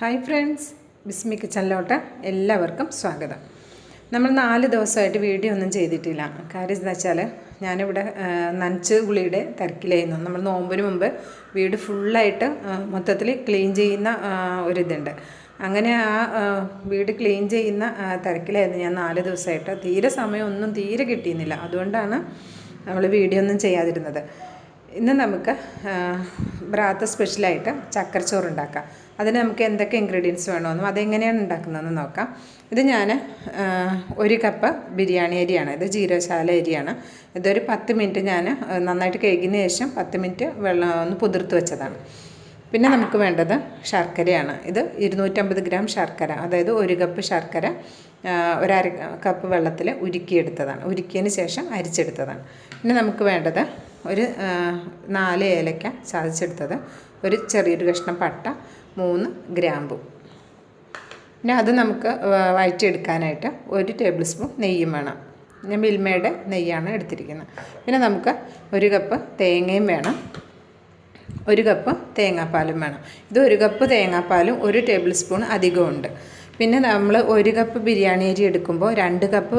Hi friends ബിസ്മി കിച്ചണിലോട്ട് എല്ലാവർക്കും സ്വാഗതം. നമ്മൾ നാല് ദിവസമായിട്ട് വീഡിയോ ഒന്നും ചെയ്തിട്ടില്ല. കാര്യം എന്താ വെച്ചാൽ ഞാനിവിടെ നനച്ച് ഗുളിയുടെ തിരക്കിലായിരുന്നു. നമ്മൾ നോമ്പിന് മുമ്പ് വീട് ഫുള്ളായിട്ട് മൊത്തത്തിൽ ക്ലീൻ ചെയ്യുന്ന ഒരിതുണ്ട്. അങ്ങനെ ആ വീട് ക്ലീൻ ചെയ്യുന്ന തിരക്കിലായിരുന്നു ഞാൻ നാല് ദിവസമായിട്ട്. തീരെ സമയമൊന്നും തീരെ കിട്ടിയിരുന്നില്ല. അതുകൊണ്ടാണ് നമ്മൾ വീഡിയോ ഒന്നും ചെയ്യാതിരുന്നത്. ഇന്ന് നമുക്ക് ബ്രാത്ത സ്പെഷ്യലായിട്ട് ചക്കരച്ചോറ് ഉണ്ടാക്കാം. അതിന് നമുക്ക് എന്തൊക്കെ ഇൻഗ്രീഡിയൻസ് വേണമെന്നും അതെങ്ങനെയാണ് ഉണ്ടാക്കുന്നതെന്ന് നോക്കാം. ഇത് ഞാൻ ഒരു കപ്പ് ബിരിയാണി അരിയാണ്. ഇത് ജീരോശാല അരിയാണ്. ഇതൊരു പത്ത് മിനിറ്റ് ഞാൻ നന്നായിട്ട് കഴുകിയതിന് ശേഷം പത്ത് മിനിറ്റ് വെള്ളം ഒന്ന് പുതിർത്ത് വെച്ചതാണ്. പിന്നെ നമുക്ക് വേണ്ടത് ശർക്കരയാണ്. ഇത് ഇരുന്നൂറ്റമ്പത് ഗ്രാം ശർക്കര അതായത് ഒരു കപ്പ് ശർക്കര ഒരര കപ്പ് വെള്ളത്തിൽ ഉരുക്കിയെടുത്തതാണ്. ഉരുക്കിയതിന് ശേഷം അരിച്ചെടുത്തതാണ്. പിന്നെ നമുക്ക് വേണ്ടത് ഒരു നാല് ഏലക്ക ചതച്ചെടുത്തത്. ഒരു ചെറിയൊരു കഷ്ണം പട്ട മൂന്ന് ഗ്രാമ്പു. പിന്നെ അത് നമുക്ക് വഴറ്റിയെടുക്കാനായിട്ട് ഒരു ടേബിൾ സ്പൂൺ നെയ്യും വേണം. ഞാൻ മിൽമയുടെ നെയ്യാണ് എടുത്തിരിക്കുന്നത്. പിന്നെ നമുക്ക് ഒരു കപ്പ് തേങ്ങയും വേണം. ഒരു കപ്പ് തേങ്ങാപ്പാലും വേണം. ഇത് ഒരു കപ്പ് തേങ്ങാപ്പാലും ഒരു ടേബിൾ സ്പൂൺ അധികമുണ്ട്. പിന്നെ നമ്മൾ ഒരു കപ്പ് ബിരിയാണി അരി എടുക്കുമ്പോൾ രണ്ട് കപ്പ്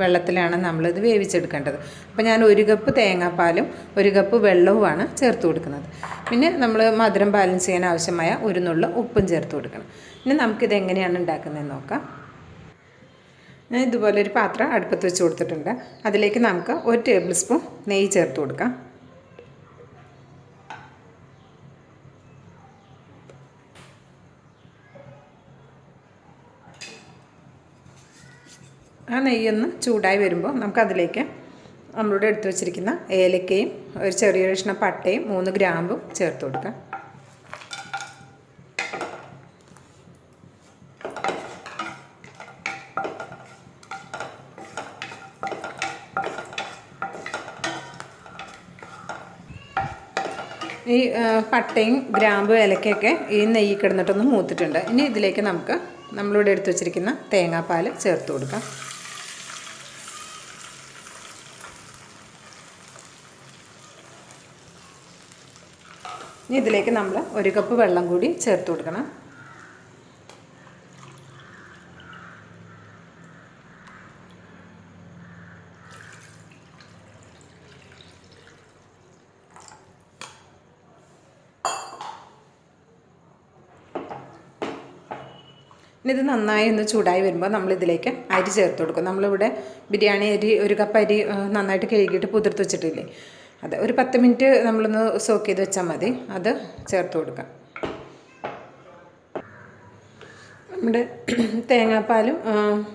വെള്ളത്തിലാണ് നമ്മളിത് വേവിച്ചെടുക്കേണ്ടത്. അപ്പോൾ ഞാൻ ഒരു കപ്പ് തേങ്ങാപ്പാലും ഒരു കപ്പ് വെള്ളവുമാണ് ചേർത്ത് കൊടുക്കുന്നത്. പിന്നെ നമ്മൾ മധുരം ബാലൻസ് ചെയ്യാൻ ആവശ്യമായ ഒരു നുള്ള ഉപ്പും ചേർത്ത് കൊടുക്കണം. ഇനി നമുക്കിത് എങ്ങനെയാണ് ഉണ്ടാക്കുന്നതെന്ന് നോക്കാം. ഞാൻ ഇതുപോലെ ഒരു പാത്രം അടുപ്പത്ത് വെച്ച് കൊടുത്തിട്ടുണ്ട്. അതിലേക്ക് നമുക്ക് ഒരു ടേബിൾ സ്പൂൺ നെയ്യ് ചേർത്ത് കൊടുക്കാം. ആ നെയ്യൊന്ന് ചൂടായി വരുമ്പോൾ നമുക്കതിലേക്ക് നമ്മളിവിടെ എടുത്തു വച്ചിരിക്കുന്ന ഏലക്കയും ഒരു ചെറിയ കഷ്ണം പട്ടയും മൂന്ന് ഗ്രാമ്പും ചേർത്ത് കൊടുക്കാം ഈ പട്ടയും ഗ്രാമ്പും ഏലക്കയൊക്കെ ഈ നെയ്യ് കിടന്നിട്ടൊന്ന് മൂത്തിട്ടുണ്ട്. ഇനി ഇതിലേക്ക് നമുക്ക് നമ്മളിവിടെ എടുത്തു വച്ചിരിക്കുന്ന തേങ്ങാപ്പാൽ ചേർത്ത് കൊടുക്കാം. ഇനി ഇതിലേക്ക് നമ്മൾ ഒരു കപ്പ് വെള്ളം കൂടി ചേർത്ത് കൊടുക്കണം. ഇനി ഇത് നന്നായി ഒന്ന് ചൂടായി വരുമ്പോൾ നമ്മൾ ഇതിലേക്ക് അരി ചേർത്ത് കൊടുക്കും. നമ്മളിവിടെ ബിരിയാണി അരി ഒരു കപ്പ് അരി നന്നായിട്ട് കഴുകിയിട്ട് പുതിർത്ത് വെച്ചിട്ടില്ലേ? അത് ഒരു പത്ത് മിനിറ്റ് നമ്മളൊന്ന് സോക്ക് ചെയ്ത് വെച്ചാൽ മതി. അത് ചേർത്ത് കൊടുക്കാം. നമ്മുടെ തേങ്ങാപ്പാലും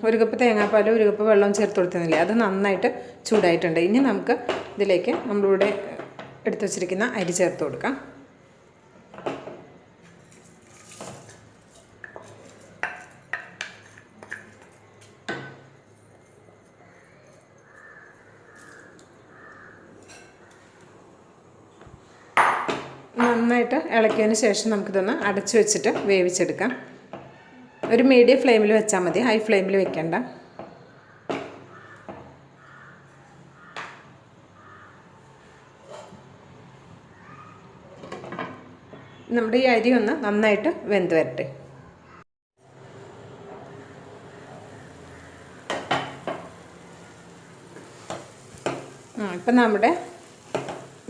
ഒരു കപ്പ് തേങ്ങാപ്പാലും ഒരു കപ്പ് വെള്ളവും ചേർത്ത് കൊടുത്തിരുന്നില്ലേ? അത് നന്നായിട്ട് ചൂടായിട്ടുണ്ട്. ഇനി നമുക്ക് ഇതിലേക്ക് നമ്മളിവിടെ എടുത്തു വച്ചിരിക്കുന്ന അരി ചേർത്ത് കൊടുക്കാം. നന്നായിട്ട് ഇളക്കിയതിന് ശേഷം നമുക്കിതൊന്ന് അടച്ചു വെച്ചിട്ട് വേവിച്ചെടുക്കാം. ഒരു മീഡിയം ഫ്ലെയിമിൽ വെച്ചാൽ മതി. ഹൈ ഫ്ലെയിമിൽ വെക്കണ്ട. നമ്മുടെ ഈ അരി ഒന്ന് നന്നായിട്ട് വെന്ത് വരട്ടെ. ഇപ്പം നമ്മുടെ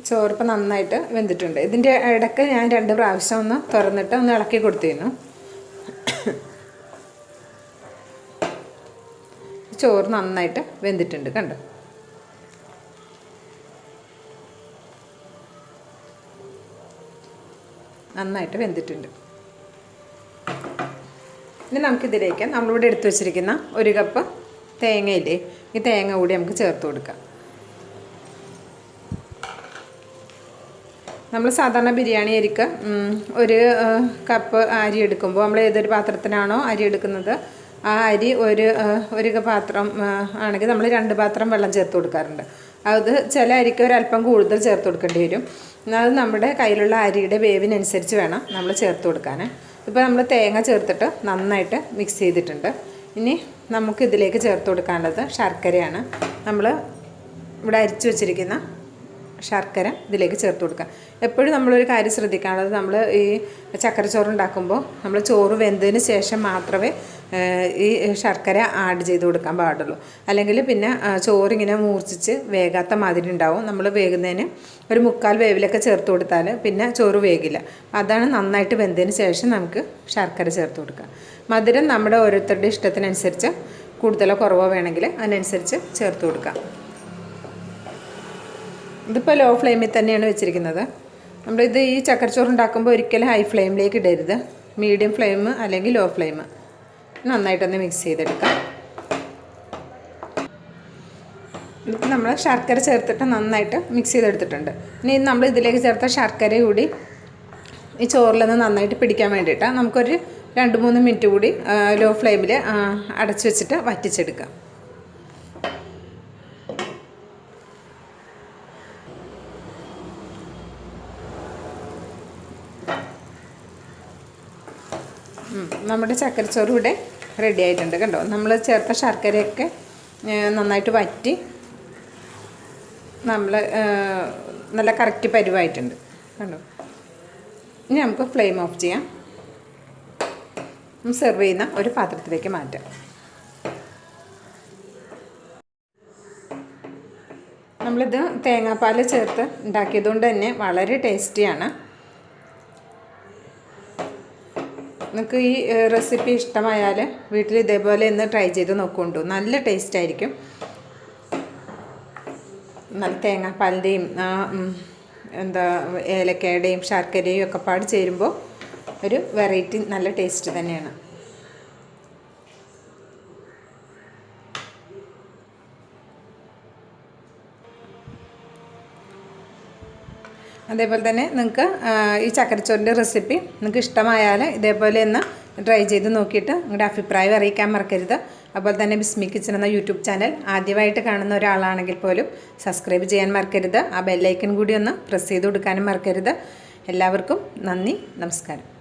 ചോറിപ്പോൾ നന്നായിട്ട് വെന്തിട്ടുണ്ട്. ഇതിന്റെ ഇടയ്ക്ക് ഞാൻ രണ്ട് പ്രാവശ്യം ഒന്ന് തുറന്നിട്ട് ഒന്ന് ഇളക്കി കൊടുത്തിരുന്നു. ചോറ് നന്നായിട്ട് വെന്തിട്ടുണ്ട് കണ്ടോ? നന്നായിട്ട് വെന്തിട്ടുണ്ട്. ഇനി നമുക്കിതിലേക്ക് നമ്മളിവിടെ എടുത്തു വെച്ചിരിക്കുന്ന ഒരു കപ്പ് തേങ്ങയില്ലേ? ഈ തേങ്ങ കൂടി നമുക്ക് ചേർത്ത് കൊടുക്കാം. നമ്മൾ സാധാരണ ബിരിയാണി അരിക്ക് ഒരു കപ്പ് അരി എടുക്കുമ്പോൾ നമ്മൾ ഏതൊരു പാത്രത്തിനാണോ അരി എടുക്കുന്നത് ആ അരി ഒരു ഒരു പാത്രം ആണെങ്കിൽ നമ്മൾ രണ്ട് പാത്രം വെള്ളം ചേർത്ത് കൊടുക്കാറുണ്ട്. അത് ചില അരിക്ക് ഒരല്പം കൂടുതൽ ചേർത്ത് കൊടുക്കേണ്ടി വരും. അത് നമ്മുടെ കയ്യിലുള്ള അരിയുടെ വേവിനനുസരിച്ച് വേണം നമ്മൾ ചേർത്ത് കൊടുക്കാൻ ഇപ്പോൾ നമ്മൾ തേങ്ങ ചേർത്തിട്ട് നന്നായിട്ട് മിക്സ് ചെയ്തിട്ടുണ്ട്. ഇനി നമുക്ക് ഇതിലേക്ക് ചേർത്ത് കൊടുക്കാനുള്ളത് ശർക്കരയാണ്. നമ്മൾ ഇവിടെ അരിച്ചു വെച്ചിരിക്കുന്ന ശർക്കര ഇതിലേക്ക് ചേർത്ത് കൊടുക്കുക. എപ്പോഴും നമ്മളൊരു കാര്യം ശ്രദ്ധിക്കാനുള്ളത് നമ്മൾ ഈ ചക്കരച്ചോറ് ഉണ്ടാക്കുമ്പോൾ നമ്മൾ ചോറ് വെന്തതിന് ശേഷം മാത്രമേ ഈ ശർക്കര ആഡ് ചെയ്ത് കൊടുക്കാൻ പാടുള്ളൂ. അല്ലെങ്കിൽ പിന്നെ ചോറിങ്ങനെ മൂർച്ചിച്ച് വേകാത്ത മാതിരി ഉണ്ടാവും. നമ്മൾ വേകുന്നതിന് ഒരു മുക്കാൽ വേവിലൊക്കെ ചേർത്ത് കൊടുത്താൽ പിന്നെ ചോറ് വേകില്ല. അതാണ് നന്നായിട്ട് വെന്തതിന് ശേഷം നമുക്ക് ശർക്കര ചേർത്ത് കൊടുക്കുക. മധുരം നമ്മുടെ ഓരോരുത്തരുടെ ഇഷ്ടത്തിനനുസരിച്ച് കൂടുതലോ കുറവോ വേണമെങ്കിൽ അതിനനുസരിച്ച് ചേർത്ത് കൊടുക്കാം ഇതിപ്പോൾ ലോ ഫ്ലെയിമിൽ തന്നെയാണ് വെച്ചിരിക്കുന്നത്. നമ്മളിത് ഈ ചക്കരച്ചോറ് ഉണ്ടാക്കുമ്പോൾ ഒരിക്കലും ഹൈ ഫ്ലെയിമിലേക്ക് ഇടരുത്. മീഡിയം ഫ്ലെയിം അല്ലെങ്കിൽ ലോ ഫ്ലെയിം നന്നായിട്ടൊന്ന് മിക്സ് ചെയ്തെടുക്കാം. ഇതിപ്പോൾ നമ്മൾ ശർക്കര ചേർത്തിട്ട് നന്നായിട്ട് മിക്സ് ചെയ്തെടുത്തിട്ടുണ്ട്. ഇനി നമ്മൾ ഇതിലേക്ക് ചേർത്ത ശർക്കര കൂടി ഈ ചോറിലൊന്ന് നന്നായിട്ട് പിടിക്കാൻ വേണ്ടിയിട്ട്. നമുക്കൊരു രണ്ട് മൂന്ന് മിനിറ്റ് കൂടി ലോ ഫ്ലെയിമിൽ അടച്ചു വെച്ചിട്ട് വറ്റിച്ചെടുക്കാം. നമ്മുടെ ചക്കരച്ചോറ് ഇവിടെ റെഡി ആയിട്ടുണ്ട് കണ്ടോ? നമ്മൾ ചേർത്ത ശർക്കരയൊക്കെ നന്നായിട്ട് വറ്റി നമ്മൾ നല്ല കറക്റ്റ് പരിവായിട്ടുണ്ട് കണ്ടോ? ഇനി നമുക്ക് ഫ്ലെയിം ഓഫ് ചെയ്യാം. നമ്മൾ സെർവ് ചെയ്യുന്ന ഒരു പാത്രത്തിലേക്ക് മാറ്റാം. നമ്മളിത് തേങ്ങാപ്പാൽ ചേർത്ത് ഉണ്ടാക്കിയതുകൊണ്ട് തന്നെ വളരെ ടേസ്റ്റിയാണ്. നിങ്ങൾക്ക് ഈ റെസിപ്പി ഇഷ്ടമായാൽ വീട്ടിൽ ഇതേപോലെ ഒന്ന് ട്രൈ ചെയ്ത് നോക്കുകൊണ്ടു നല്ല ടേസ്റ്റ് ആയിരിക്കും. നല്ല തേങ്ങാപ്പാലിന്റെയും എന്താ ഏലക്കയുടെയും ശർക്കരയും ഒക്കെ പാട് ചേരുമ്പോൾ ഒരു വെറൈറ്റി നല്ല ടേസ്റ്റ് തന്നെയാണ്. അതേപോലെ തന്നെ നിങ്ങൾക്ക് ഈ ചക്കരച്ചോറിന്റെ റെസിപ്പി നിങ്ങൾക്ക് ഇഷ്ടമായാൽ ഇതേപോലെ ഒന്ന് ട്രൈ ചെയ്ത് നോക്കിയിട്ട് നിങ്ങളുടെ അഭിപ്രായം അറിയിക്കാൻ മറക്കരുത്. അതുപോലെ തന്നെ ബിസ്മി കിച്ചൻ എന്ന യൂട്യൂബ് ചാനൽ ആദ്യമായിട്ട് കാണുന്ന ഒരാളാണെങ്കിൽ പോലും സബ്സ്ക്രൈബ് ചെയ്യാൻ മറക്കരുത്. ആ ബെല്ലൈക്കൺ കൂടി ഒന്ന് പ്രസ് ചെയ്ത് കൊടുക്കാനും മറക്കരുത്. എല്ലാവർക്കും നന്ദി നമസ്കാരം.